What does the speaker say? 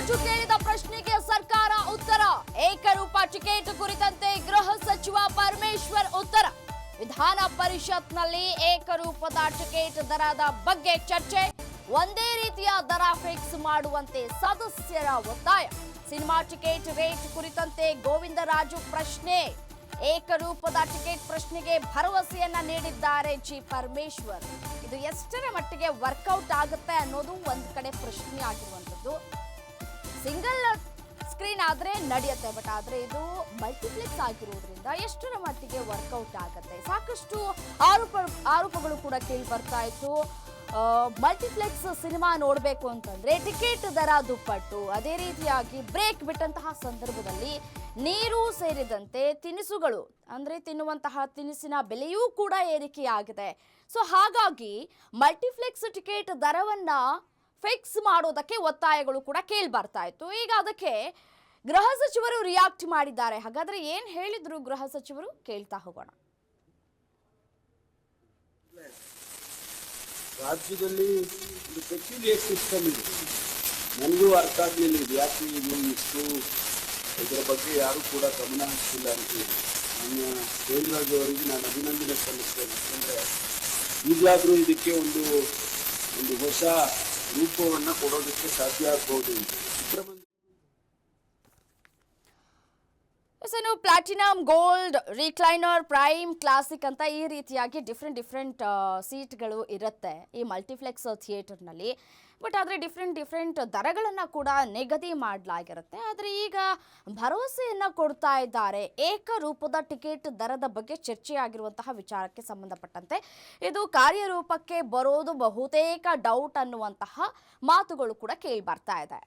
ರಾಜು ಕೇಳಿದ ಪ್ರಶ್ನೆಗೆ ಸರ್ಕಾರ ಉತ್ತರ. ಏಕರೂಪ ಟಿಕೆಟ್ ಕುರಿತಂತೆ ಗೃಹ ಸಚಿವ ಪರಮೇಶ್ವರ್ ಉತ್ತರ. ವಿಧಾನ ಪರಿಷತ್ನಲ್ಲಿ ಏಕರೂಪದ ಟಿಕೆಟ್ ದರದ ಬಗ್ಗೆ ಚರ್ಚೆ. ಒಂದೇ ರೀತಿಯ ದರ ಫಿಕ್ಸ್ ಮಾಡುವಂತೆ ಸದಸ್ಯರ ಒತ್ತಾಯ. ಸಿನಿಮಾ ಟಿಕೆಟ್ ರೇಟ್ ಕುರಿತಂತೆ ಗೋವಿಂದರಾಜು ಪ್ರಶ್ನೆ. ಏಕರೂಪದ ಟಿಕೆಟ್ ಪ್ರಶ್ನೆಗೆ ಭರವಸೆಯನ್ನ ನೀಡಿದ್ದಾರೆ ಜಿ ಪರಮೇಶ್ವರ್. ಇದು ಎಷ್ಟರ ಮಟ್ಟಿಗೆ ವರ್ಕೌಟ್ ಆಗುತ್ತೆ ಅನ್ನೋದು ಒಂದು ಕಡೆ ಪ್ರಶ್ನೆ ಆಗಿರುವಂತದ್ದು ಸಿಂಗಲ್ ಸ್ಕ್ರೀನ್ ಆದರೆ ನಡೆಯುತ್ತೆ ಬಟ್ ಆದರೆ ಇದು ಮಲ್ಟಿಪ್ಲೆಕ್ಸ್ ಆಗಿರೋದ್ರಿಂದ ಎಷ್ಟರ ಮಟ್ಟಿಗೆ ವರ್ಕೌಟ್ ಆಗುತ್ತೆ? ಸಾಕಷ್ಟು ಆರೋಪ, ಆರೋಪಗಳು ಕೂಡ ಕೇಳಿ ಬರ್ತಾ ಇತ್ತು. ಮಲ್ಟಿಪ್ಲೆಕ್ಸ್ ಸಿನಿಮಾ ನೋಡಬೇಕು ಅಂತಂದರೆ ಟಿಕೆಟ್ ದರ ದುಪ್ಪಟ್ಟು, ಅದೇ ರೀತಿಯಾಗಿ ಬ್ರೇಕ್ ಬಿಟ್ಟಂತಹ ಸಂದರ್ಭದಲ್ಲಿ ನೀರು ಸೇರಿದಂತೆ ತಿನಿಸುಗಳು, ಅಂದರೆ ತಿನ್ನುವಂತಹ ತಿನಿಸಿನ ಬೆಲೆಯೂ ಕೂಡ ಏರಿಕೆಯಾಗಿದೆ. ಸೊ ಹಾಗಾಗಿ ಮಲ್ಟಿಪ್ಲೆಕ್ಸ್ ಟಿಕೆಟ್ ದರವನ್ನ ಫಿಕ್ಸ್ ಮಾಡೋದಕ್ಕೆ ಒತ್ತಾಯಗಳು ಕೂಡ ಕೇಳಿ ಇತ್ತು. ಈಗ ಅದಕ್ಕೆ ಗೃಹ ಸಚಿವರು ರಿಯಾಕ್ಟ್ ಮಾಡಿದ್ದಾರೆ. ಹಾಗಾದ್ರೆ ಏನ್ ಹೇಳಿದ್ರು ಗೃಹ ಸಚಿವರು? ಕೇಳ್ತಾ ಹೋಗೋಣ. ರಾಜ್ಯದಲ್ಲಿ ಸಿಸ್ಟಮ್ ನನಗೂ ಅರ್ಥ ಆಗಲಿಲ್ಲ ಇದು ಯಾಕೆ ಇದು ಇಷ್ಟು ಇದರ ಬಗ್ಗೆ ಯಾರೂ ಕೂಡ ಗಮನ ಹರಿಸಿಲ್ಲ ಅಂತ ನನ್ನ ದೇವರಾಜ್ ಅವರಿಗೆ ನಾನು ಅಭಿನಂದನೆ ಸಲ್ಲಿಸ್ತೇನೆ. ಯಾಕಂದರೆ ಈಗಲಾದರೂ ಇದಕ್ಕೆ ಒಂದು ಒಂದು ಹೊಸ ರೂಪವನ್ನು ಕೊಡೋದಕ್ಕೆ ಸಾಧ್ಯ ಆಗ್ಬೋದು ಅಂತ ಸುಬ್ರಹ್ಮಣ್ಯ ಇನ್ನು platinum gold recliner prime classic ಅಂತ ಈ ರೀತಿಯಾಗಿ ಡಿಫ್ರೆಂಟ್ ಡಿಫ್ರೆಂಟ್ ಸೀಟ್ಗಳು ಇರುತ್ತೆ ಈ ಮಲ್ಟಿಪ್ಲೆಕ್ಸ್ ಥಿಯೇಟರ್ನಲ್ಲಿ ಬಟ್ ಆದರೆ ಡಿಫ್ರೆಂಟ್ ಡಿಫ್ರೆಂಟ್ ದರಗಳನ್ನು ಕೂಡ ನಿಗದಿ ಮಾಡಲಾಗಿರುತ್ತೆ. ಆದರೆ ಈಗ ಭರವಸೆಯನ್ನು ಕೊಡ್ತಾ ಇದ್ದಾರೆ. ಏಕರೂಪದ ಟಿಕೆಟ್ ದರದ ಬಗ್ಗೆ ಚರ್ಚೆಯಾಗಿರುವಂತಹ ವಿಚಾರಕ್ಕೆ ಸಂಬಂಧಪಟ್ಟಂತೆ. ಇದು ಕಾರ್ಯರೂಪಕ್ಕೆ ಬರೋದು ಬಹುತೇಕ ಡೌಟ್ ಅನ್ನುವಂತಹ ಮಾತುಗಳು ಕೂಡ ಕೇಳಿ ಬರ್ತಾ ಇದೆ.